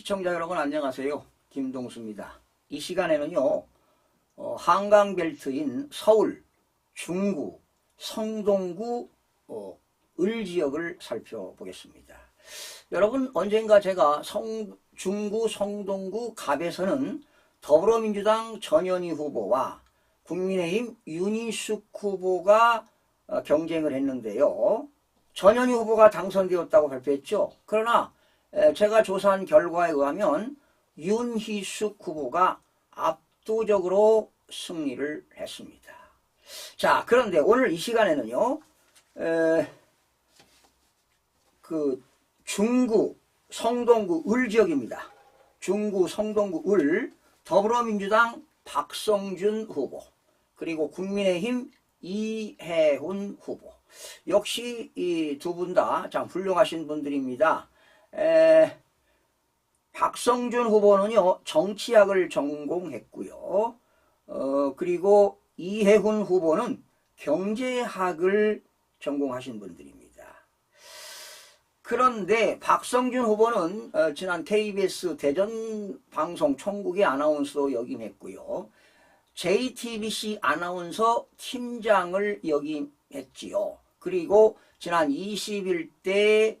시청자 여러분 안녕하세요. 김동수입니다. 이 시간에는요, 어, 한강벨트인 서울, 중구, 성동구, 어, 을 지역을 살펴보겠습니다. 여러분 언젠가 제가 성, 중구, 성동구, 갑에서는 더불어민주당 전현희 후보와 국민의힘 윤희숙 후보가 어, 경쟁을 했는데요. 전현희 후보가 당선되었다고 발표했죠. 그러나 에, 제가 조사한 결과에 의하면 윤희숙 후보가 압도적으로 승리를 했습니다. 자, 그런데 오늘 이 시간에는요, 에, 그 중구, 성동구 을 지역입니다. 중구, 성동구 을 더불어민주당 박성준 후보 그리고 국민의힘 이해훈 후보 역시 이 두 분 다 참 훌륭하신 분들입니다. 에, 박성준 후보는요 정치학을 전공했고요. 어, 그리고 이해훈 후보는 경제학을 전공하신 분들입니다. 그런데 박성준 후보는 어, 지난 KBS 대전 방송 총국의 아나운서 역임했고요. JTBC 아나운서 팀장을 역임했지요. 그리고 지난 20일 때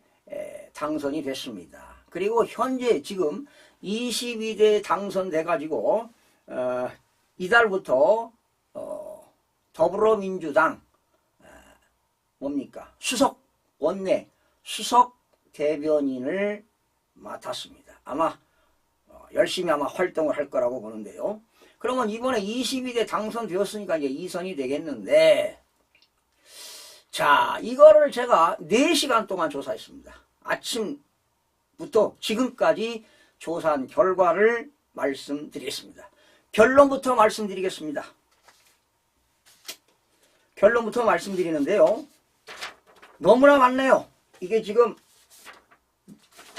당선이 됐습니다. 그리고 현재 지금 22대 당선돼 가지고 어, 이달부터 어, 더불어민주당 어, 뭡니까 수석 원내 수석 대변인을 맡았습니다. 아마 어, 열심히 아마 활동을 할 거라고 보는데요. 그러면 이번에 22대 당선되었으니까 이제 2선이 되겠는데 자 이거를 제가 4시간 동안 조사했습니다. 아침부터 지금까지 조사한 결과를 말씀드리겠습니다. 결론부터 말씀드리겠습니다. 결론부터 말씀드리는데요. 너무나 많네요. 이게 지금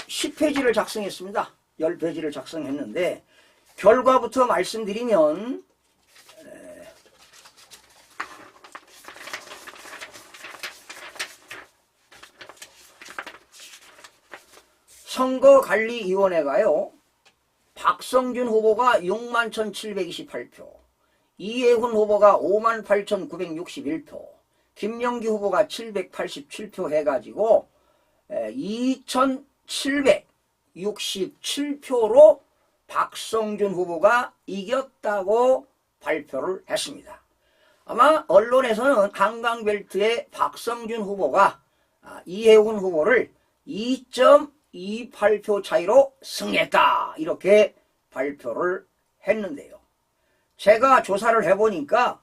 10페이지를 작성했습니다. 10페이지를 작성했는데 결과부터 말씀드리면 선거관리위원회가요. 박성준 후보가 61,728표, 이해훈 후보가 58,961표, 김영기 후보가 787표 해가지고 2,767표로 박성준 후보가 이겼다고 발표를 했습니다. 아마 언론에서는 한강벨트의 박성준 후보가 아, 이해훈 후보를 2.28표 차이로 승리했다 이렇게 발표를 했는데요. 제가 조사를 해보니까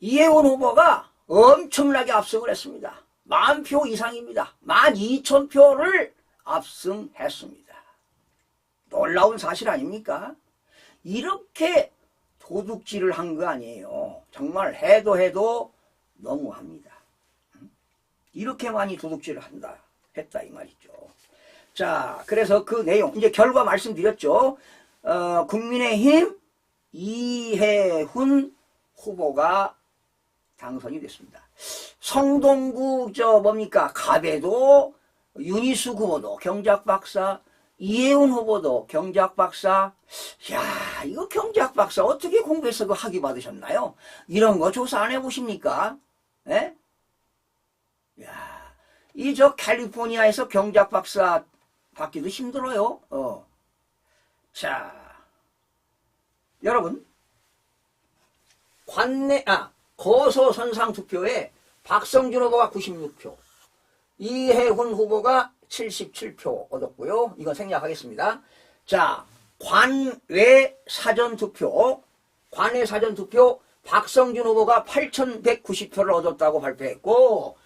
이해원 후보가 엄청나게 압승을 했습니다. 만 표 이상입니다. 만 이천 표를 압승했습니다. 놀라운 사실 아닙니까? 이렇게 도둑질을 한 거 아니에요. 정말 해도 해도 너무합니다. 이렇게 많이 도둑질을 한다, 했다 이 말이죠. 자, 그래서 그 내용 이제 결과 말씀드렸죠. 어, 국민의힘 이해훈 후보가 당선이 됐습니다. 성동구 저 뭡니까 갑에도 윤희숙 후보도 경제학 박사 이혜훈 후보도 경제학 박사 야 이거 경제학 박사 어떻게 공부해서 그 학위 받으셨나요? 이런 거 조사 안 해보십니까? 예? 야이 저 캘리포니아에서 경제학 박사 받기도 힘들어요. 어. 자 여러분 관내 아 거소 선상 투표에 박성준 후보가 96표, 이해훈 후보가 77표 얻었고요. 이건 생략하겠습니다. 자, 관외 사전 투표, 관외 사전 투표 박성준 후보가 8,190표를 얻었다고 발표했고,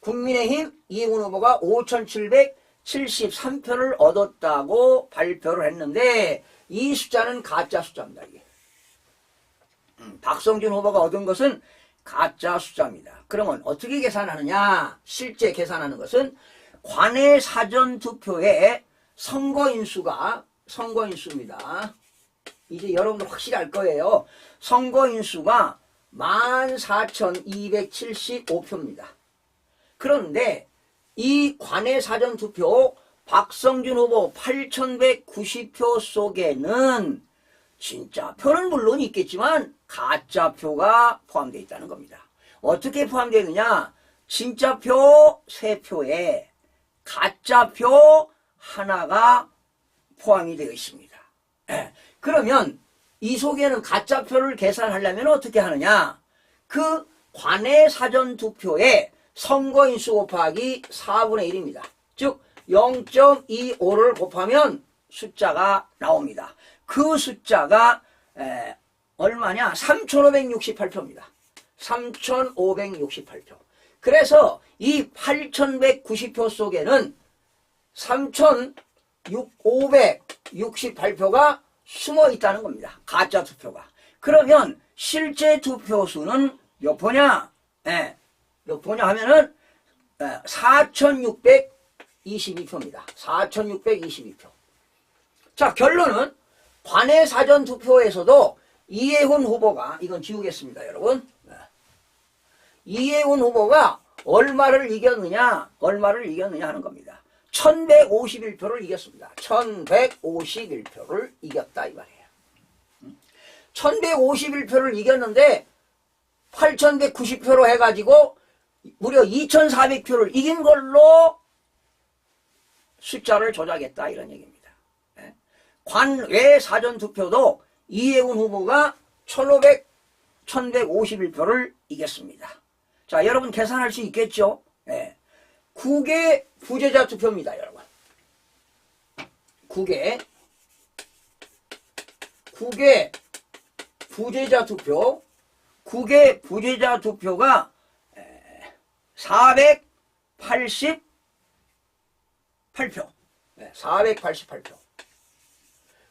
국민의힘 이해훈 후보가 5,773표를 얻었다고 발표를 했는데, 이 숫자는 가짜 숫자입니다, 이게. 음, 박성준 후보가 얻은 것은 가짜 숫자입니다. 그러면 어떻게 계산하느냐? 실제 계산하는 것은 관외 사전 투표의 선거인수가 선거인수입니다. 이제 여러분들 확실히 알 거예요. 선거인수가 14,275표입니다. 그런데 이 관외 사전 투표 박성준 후보 8,190표 속에는 진짜 표는 물론 있겠지만 가짜 표가 포함되어 있다는 겁니다. 어떻게 포함되어 있느냐? 진짜 표 3표에 가짜 표 하나가 포함이 되어 있습니다. 예. 그러면 이 속에는 가짜 표를 계산하려면 어떻게 하느냐? 그 관내 사전 투표에 선거인수 곱하기 4분의 1입니다. 즉 0.25를 곱하면 숫자가 나옵니다. 그 숫자가 에, 얼마냐? 3,568표입니다. 3,568표. 그래서 이 8,190표 속에는 3,568표가 숨어 있다는 겁니다. 가짜 투표가. 그러면 실제 투표 수는 몇 표냐? 예, 몇 표냐 하면은 4,622표입니다. 4,622표. 자, 결론은 관내 사전 투표에서도 이해훈 후보가 이건 지우겠습니다, 여러분. 네. 이해훈 후보가 얼마를 이겼느냐, 얼마를 이겼느냐 하는 겁니다. 1151표를 이겼습니다. 1151표를 이겼다 이 말이에요. 1151표를 이겼는데 8190표로 해가지고 무려 2400표를 이긴 걸로 숫자를 조작했다 이런 얘기입니다. 예. 관외 사전 투표도 이해훈 후보가 1500, 1151표를 이겼습니다. 자 여러분 계산할 수 있겠죠? 예. 국외 부재자 투표입니다 여러분. 국외 국외 부재자 투표 국외 부재자 투표가 488표. 488표.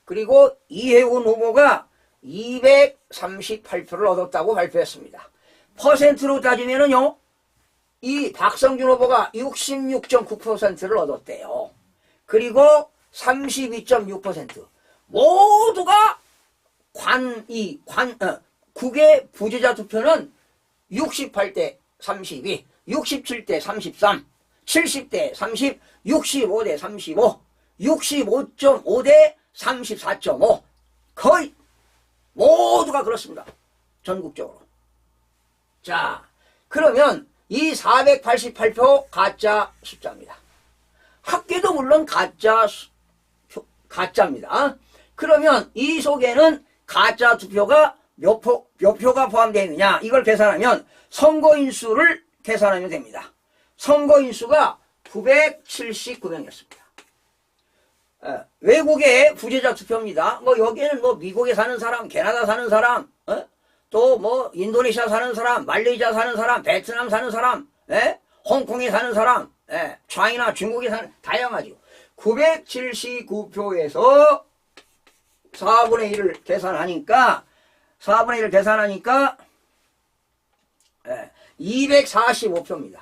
그리고 이해훈 후보가 238표를 얻었다고 발표했습니다. 퍼센트로 따지면은요, 이 박성준 후보가 66.9%를 얻었대요. 그리고 32.6% 모두가 관, 이, 관, 어, 국외 부재자 투표는 68대 32, 67대 33, 70대 30, 65대 35, 65.5대 34.5 거의 모두가 그렇습니다. 전국적으로. 자, 그러면 이 488표 가짜 숫자입니다. 학계도 물론 가짜 가짜입니다. 그러면 이 속에는 가짜 투표가 몇, 표, 몇 표가 포함되어 있느냐 이걸 계산하면 선거인수를 계산하면 됩니다. 선거인수가 979명이었습니다. 에, 외국의 부재자 투표입니다. 뭐 여기에는 뭐 미국에 사는 사람, 캐나다 사는 사람, 어? 또뭐 인도네시아 사는 사람, 말레이시아 사는 사람, 베트남 사는 사람, 에? 홍콩에 사는 사람, 에? 차이나 중국에 사는 다양하죠. 979표에서 4분의 1을 계산하니까 4분의 1을 계산하니까 245표입니다.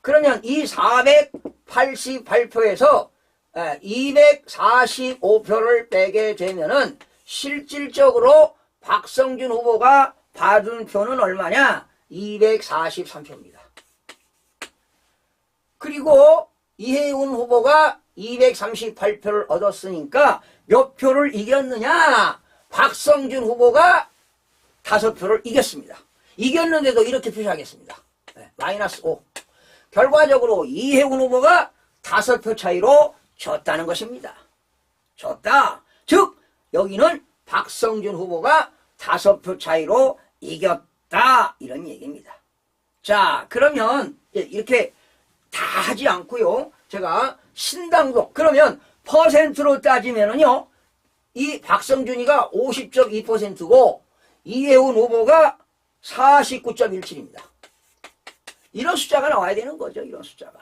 그러면 이 488표에서 245표를 빼게 되면은 실질적으로 박성준 후보가 받은 표는 얼마냐? 243표입니다. 그리고 이혜훈 후보가 238표를 얻었으니까 몇 표를 이겼느냐? 박성준 후보가 다섯 표를 이겼습니다. 이겼는데도 이렇게 표시하겠습니다. 네, 마이너스 5. 결과적으로 이혜훈 후보가 다섯 표 차이로 졌다는 것입니다. 졌다. 즉 여기는 박성준 후보가 다섯 표 차이로 이겼다 이런 얘기입니다. 자 그러면 이렇게 다 하지 않고요. 제가 신당동 그러면 퍼센트로 따지면은요. 이 박성준이가 50.2%고 이혜훈 후보가 49.17입니다. 이런 숫자가 나와야 되는 거죠. 이런 숫자가.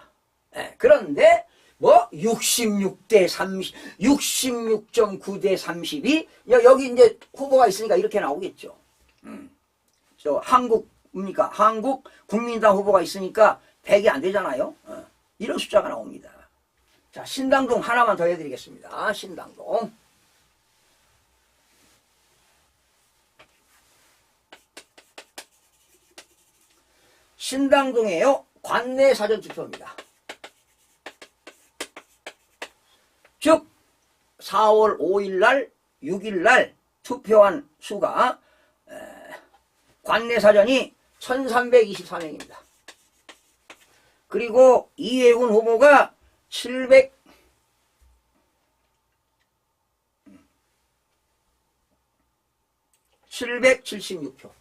네, 그런데 뭐 66대 30, 66.9대 32 여기 이제 후보가 있으니까 이렇게 나오겠죠. 음. 저 한국입니까? 한국 국민당 후보가 있으니까 100이 안 되잖아요. 어. 이런 숫자가 나옵니다. 자, 신당동 하나만 더 해드리겠습니다. 신당동. 신당동에요. 관내 사전 투표입니다. 즉 4월 5일 날 6일 날 투표한 수가 에, 관내 사전이 1324명입니다. 그리고 이해훈 후보가 700 776표.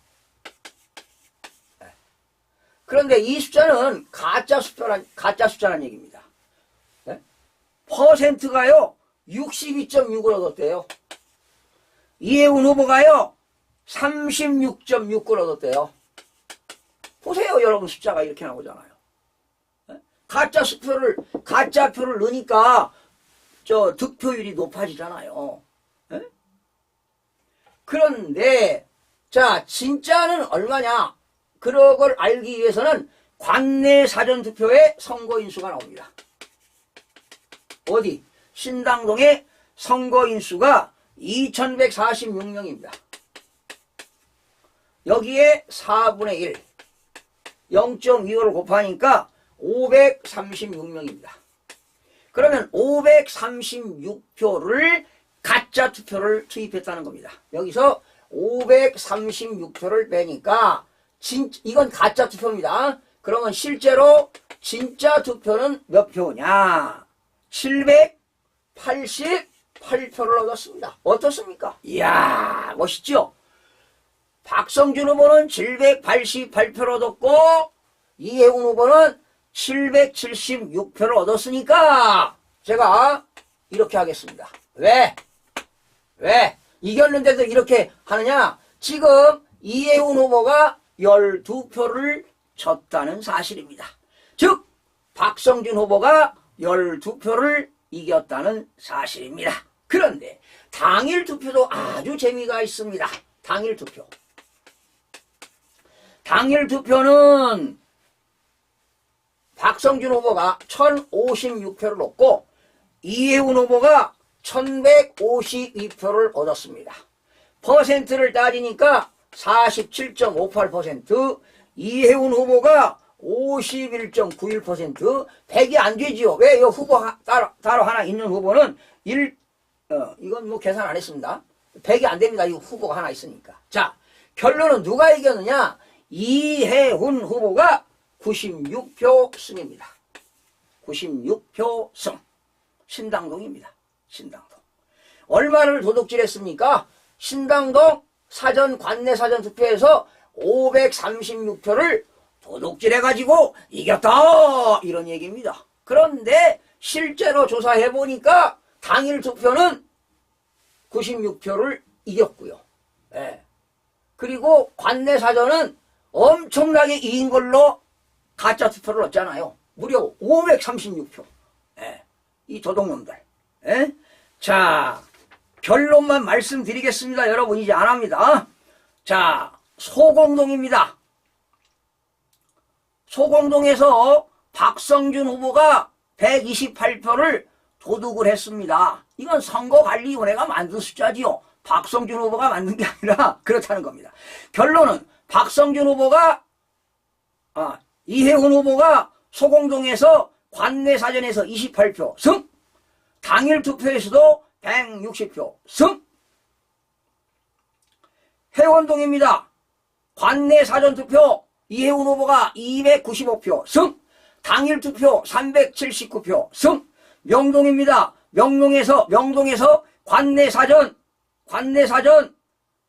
그런데 이 숫자는 가짜 숫자란, 가짜 숫자란 얘기입니다. 네? 퍼센트가요, 62.6을 얻었대요. 이해훈 후보가요, 36.6을 얻었대요. 보세요, 여러분 숫자가 이렇게 나오잖아요. 네? 가짜 수표를, 가짜 표를 넣으니까, 저, 득표율이 높아지잖아요. 네? 그런데, 자, 진짜는 얼마냐? 그런 걸 알기 위해서는 관내 사전투표의 선거인수가 나옵니다. 어디? 신당동의 선거인수가 2146명입니다. 여기에 4분의 1, 0.25를 곱하니까 536명입니다. 그러면 536표를 가짜 투표를 투입했다는 겁니다. 여기서 536표를 빼니까 진, 이건 가짜 투표입니다. 그러면 실제로 진짜 투표는 몇 표냐? 788표를 얻었습니다. 어떻습니까? 이야, 멋있죠? 박성준 후보는 788표를 얻었고, 이해훈 후보는 776표를 얻었으니까, 제가 이렇게 하겠습니다. 왜? 왜? 이겼는데도 이렇게 하느냐? 지금 이해훈 후보가 12표를 졌다는 사실입니다. 즉, 박성준 후보가 12표를 이겼다는 사실입니다. 그런데 당일 투표도 아주 재미가 있습니다. 당일 투표. 당일 투표는 박성준 후보가 1056표를 얻고 이해훈 후보가 1152표를 얻었습니다. 퍼센트를 따지니까 47.58%, 이해훈 후보가 51.91%, 100이 안 되지요. 왜? 이 후보 하- 따로, 따로 하나 있는 후보는 1, 어, 이건 뭐 계산 안 했습니다. 100이 안 됩니다. 이 후보가 하나 있으니까. 자, 결론은 누가 이겼느냐? 이해훈 후보가 96표 승입니다. 96표 승. 신당동입니다. 신당동. 얼마를 도둑질했습니까? 신당동 사전 관내 사전 투표에서 536표를 도둑질해가지고 이겼다 이런 얘기입니다. 그런데 실제로 조사해 보니까 당일 투표는 96표를 이겼고요. 예. 그리고 관내 사전은 엄청나게 이긴 걸로 가짜 투표를 얻잖아요. 무려 536표. 예. 이 도둑놈들. 예? 자, 결론만 말씀드리겠습니다. 여러분 이제 안 합니다. 자, 소공동입니다. 소공동에서 박성준 후보가 128표를 도둑을 했습니다. 이건 선거관리위원회가 만든 숫자지요. 박성준 후보가 만든 게 아니라 그렇다는 겁니다. 결론은 박성준 후보가 아, 이해훈 후보가 소공동에서 관내 사전에서 28표 승, 당일 투표에서도 160표 승. 해원동입니다. 관내 사전 투표 이해훈 후보가 295표 승, 당일 투표 379표 승. 명동입니다. 명동에서 명동에서 관내 사전 관내 사전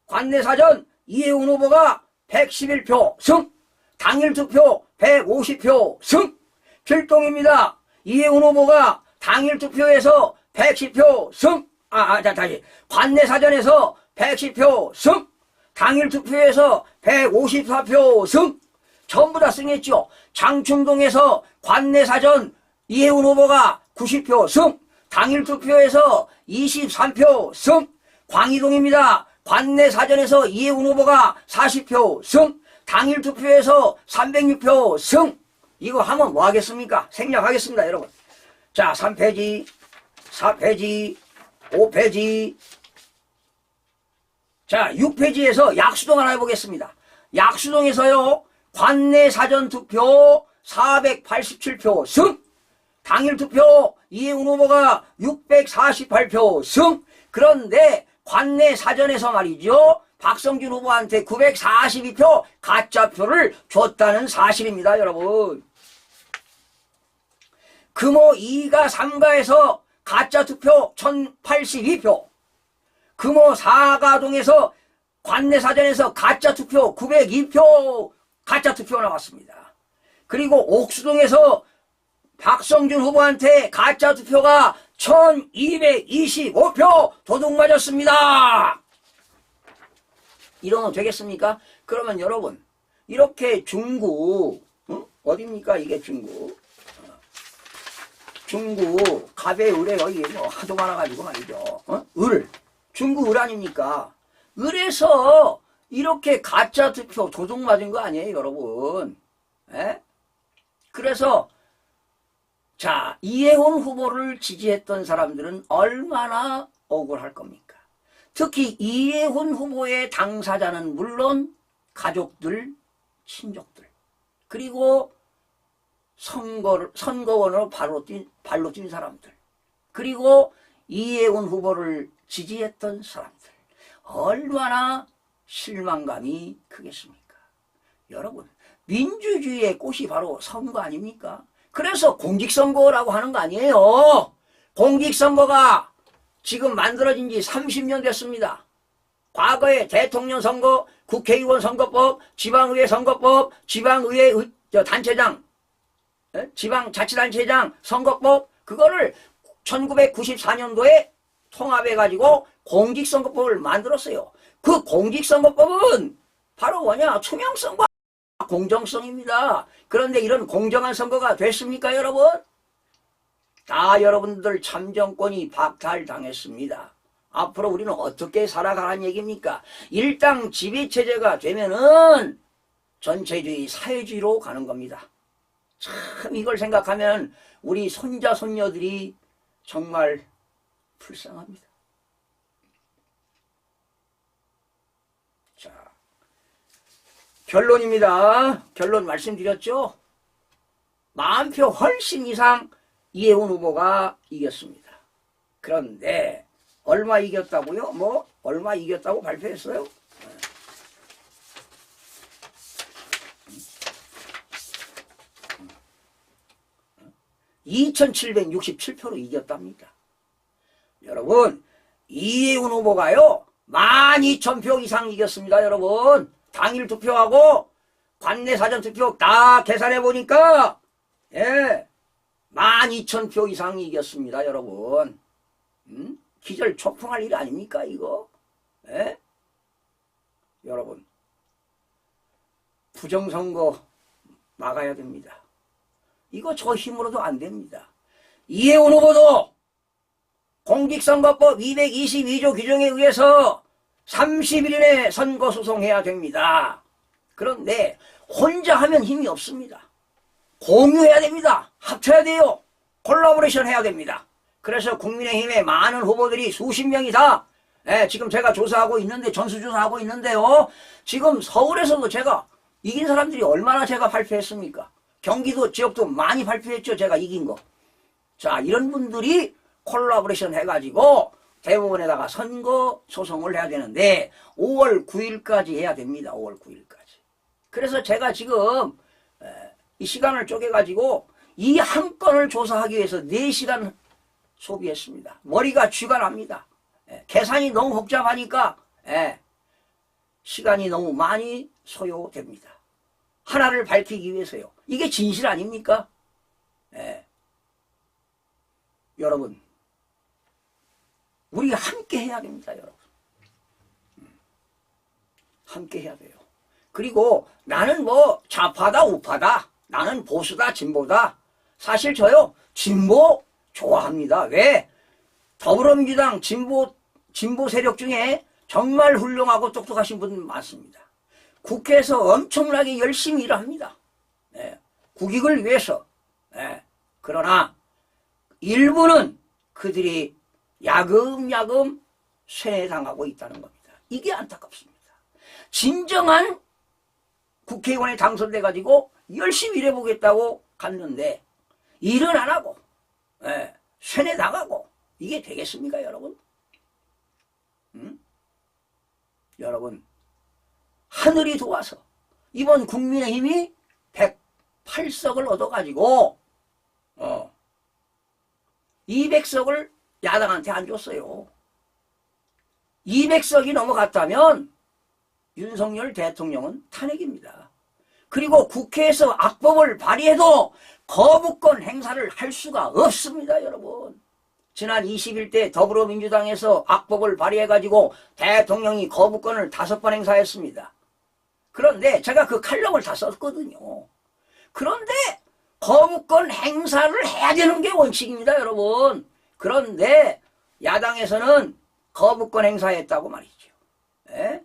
관내 사전 이해훈 후보가 111표 승, 당일 투표 150표 승. 필동입니다. 이해훈 후보가 당일 투표에서 110표 승. 아, 아, 자, 다시. 관내 사전에서 110표 승. 당일 투표에서 154표 승. 전부 다 승했죠. 장충동에서 관내 사전 이해훈 후보가 90표 승. 당일 투표에서 23표 승. 광희동입니다. 관내 사전에서 이해훈 후보가 40표 승. 당일 투표에서 306표 승. 이거 하면 뭐 하겠습니까? 생략하겠습니다, 여러분. 자, 3페이지, 4페이지, 5페이지. 자, 6페이지에서 약수동 하나 해보겠습니다. 약수동에서요, 관내 사전 투표 487표 승, 당일 투표 이해운 후보가 648표 승. 그런데 관내 사전에서 말이죠. 박성준 후보한테 942표 가짜표를 줬다는 사실입니다, 여러분. 금호 2가 3가에서 가짜 투표 1082표. 금호 4가동에서 관내 사전에서 가짜 투표 902표 가짜 투표 나왔습니다. 그리고 옥수동에서 박성준 후보한테 가짜 투표가 1225표 도둑 맞았습니다. 이러면 되겠습니까? 그러면 여러분 이렇게 중구 어? 어딥니까 이게 어. 중구 갑의 을에 여기 뭐 하도 많아가지고 말이죠. 어? 을. 중구 을 아닙니까? 을에서 이렇게 가짜 투표 도둑 맞은 거 아니에요 여러분? 에? 그래서 자 이해훈 후보를 지지했던 사람들은 얼마나 억울할 겁니까? 특히 이해훈 후보의 당사자는 물론 가족들, 친족들, 그리고 선거를, 선거원으로 발로 뛴, 발로 뛴 사람들, 그리고 이해훈 후보를 지지했던 사람들, 얼마나 실망감이 크겠습니까? 여러분, 민주주의의 꽃이 바로 선거 아닙니까? 그래서 공직선거라고 하는 거 아니에요. 공직선거가 지금 만들어진 지 30년 됐습니다. 과거에 대통령 선거, 국회의원 선거법, 지방의회 선거법, 지방의회 단체장, 예? 지방자치단체장 선거법, 그거를 1994년도에 통합해가지고 공직선거법을 만들었어요. 그 공직선거법은 바로 뭐냐? 투명성과 공정성입니다. 그런데 이런 공정한 선거가 됐습니까, 여러분? 다 여러분들 참정권이 박탈당했습니다. 앞으로 우리는 어떻게 살아가라는 얘기입니까? 일당 지배체제가 되면은 전체주의 사회주의로 가는 겁니다. 참 이걸 생각하면 우리 손자 손녀들이 정말 불쌍합니다. 자, 결론입니다. 결론 말씀드렸죠? 만표 훨씬 이상 이해훈 후보가 이겼습니다. 그런데 얼마 이겼다고요? 뭐 얼마 이겼다고 발표했어요? 2,767표로 이겼답니다. 여러분, 이해훈 후보가요, 12,000표 이상 이겼습니다, 여러분. 당일 투표하고 관내 사전 투표 다 계산해 보니까, 예, 12,000표 이상 이겼습니다, 여러분. 음? 기절 초풍할 일 아닙니까, 이거? 예? 여러분, 부정선거 막아야 됩니다. 이거 저 힘으로도 안 됩니다. 이해훈 후보도 공직선거법 222조 규정에 의해서 30일 내에 선거 소송해야 됩니다. 그런데 혼자 하면 힘이 없습니다. 공유해야 됩니다. 합쳐야 돼요. 콜라보레이션 해야 됩니다. 그래서 국민의힘의 많은 후보들이 수십 명이 다 예, 지금 제가 조사하고 있는데 전수조사하고 있는데요. 지금 서울에서도 제가 이긴 사람들이 얼마나 제가 발표했습니까? 경기도 지역도 많이 발표했죠. 제가 이긴 거. 자, 이런 분들이 콜라보레이션 해가지고 대법원에다가 선거 소송을 해야 되는데 5월 9일까지 해야 됩니다. 5월 9일까지. 그래서 제가 지금 에, 이 시간을 쪼개가지고 이 한 건을 조사하기 위해서 4시간 소비했습니다. 머리가 쥐가 납니다. 에, 계산이 너무 복잡하니까 에, 시간이 너무 많이 소요됩니다. 하나를 밝히기 위해서요. 이게 진실 아닙니까? 예. 여러분, 우리 함께 해야 됩니다, 여러분. 음. 함께 해야 돼요. 그리고 나는 뭐 좌파다 우파다 나는 보수다 진보다 사실 저요 진보 좋아합니다. 왜? 더불어민주당 진보 진보 세력 중에 정말 훌륭하고 똑똑하신 분 많습니다. 국회에서 엄청나게 열심히 일을 합니다. 예, 국익을 위해서. 예, 그러나 일부는 그들이 야금야금 쇠당하고 있다는 겁니다. 이게 안타깝습니다. 진정한 국회의원에 당선돼 가지고 열심히 일해보겠다고 갔는데 일은 안 하고 세뇌 나가고 이게 되겠습니까 여러분? 음? 여러분 하늘이 도와서 이번 국민의힘이 108석을 얻어가지고 어 200석을 야당한테 안 줬어요. 200석이 넘어갔다면 윤석열 대통령은 탄핵입니다. 그리고 국회에서 악법을 발의해도 거부권 행사를 할 수가 없습니다, 여러분. 지난 21대 더불어민주당에서 악법을 발의해가지고 대통령이 거부권을 다섯 번 행사했습니다. 그런데 제가 그 칼럼을 다 썼거든요. 그런데 거부권 행사를 해야 되는 게 원칙입니다, 여러분. 그런데 야당에서는 거부권 행사했다고 말이죠. 예?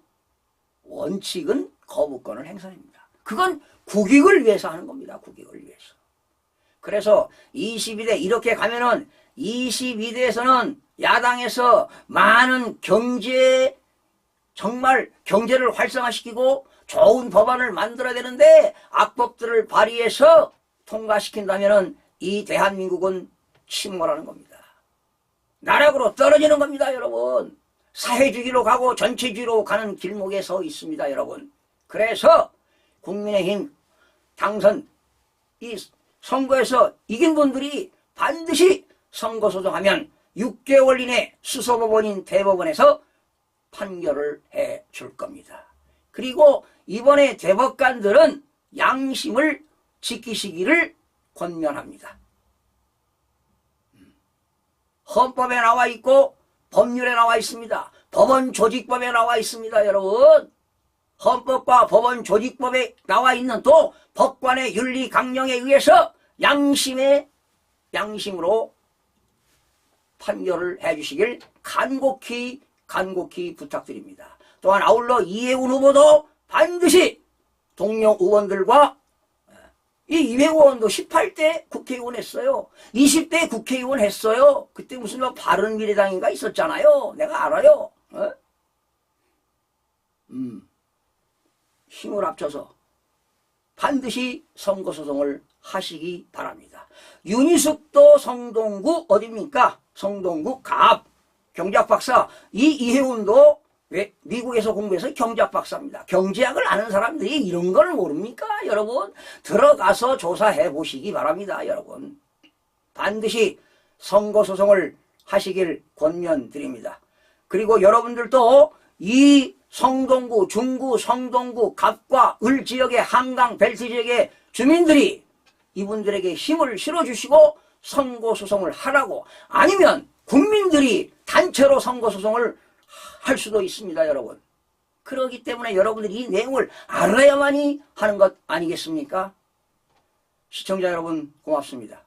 원칙은 거부권을 행사합니다. 그건 국익을 위해서 하는 겁니다. 국익을 위해서. 그래서 22대 이렇게 가면은 22대에서는 야당에서 많은 경제 정말 경제를 활성화시키고 좋은 법안을 만들어야 되는데 악법들을 발의해서 통과시킨다면은 이 대한민국은 침몰하는 겁니다. 나락으로 떨어지는 겁니다, 여러분. 사회주의로 가고 전체주의로 가는 길목에 서 있습니다, 여러분. 그래서 국민의힘 당선 이 선거에서 이긴 분들이 반드시 선거소송하면 6개월 이내 수소법원인 대법원에서 판결을 해 줄 겁니다. 그리고 이번에 대법관들은 양심을 지키시기를 권면합니다. 헌법에 나와 있고 법률에 나와 있습니다. 법원 조직법에 나와 있습니다, 여러분. 헌법과 법원 조직법에 나와 있는 또 법관의 윤리 강령에 의해서 양심의 양심으로 판결을 해 주시길 간곡히 간곡히 부탁드립니다. 또한 아울러 이해운 후보도 반드시 동료 의원들과 이 이회우 의원도 18대 국회의원 했어요. 20대 국회의원 했어요. 그때 무슨 뭐 바른미래당인가 있었잖아요. 내가 알아요. 어? 음, 힘을 합쳐서 반드시 선거소송을 하시기 바랍니다. 윤희숙도 성동구 어딥니까? 성동구 갑 경제학 박사 이 이혜훈도 왜 미국에서 공부해서 경제학 박사입니다. 경제학을 아는 사람들이 이런 걸 모릅니까, 여러분? 들어가서 조사해 보시기 바랍니다, 여러분. 반드시 선거 소송을 하시길 권면드립니다. 그리고 여러분들도 이 성동구, 중구, 성동구, 갑과 을 지역의 한강 벨트 지역의 주민들이 이분들에게 힘을 실어주시고 선거 소송을 하라고 아니면 국민들이 단체로 선거 소송을 할 수도 있습니다, 여러분. 그러기 때문에 여러분들이 이 내용을 알아야만이 하는 것 아니겠습니까? 시청자 여러분 고맙습니다.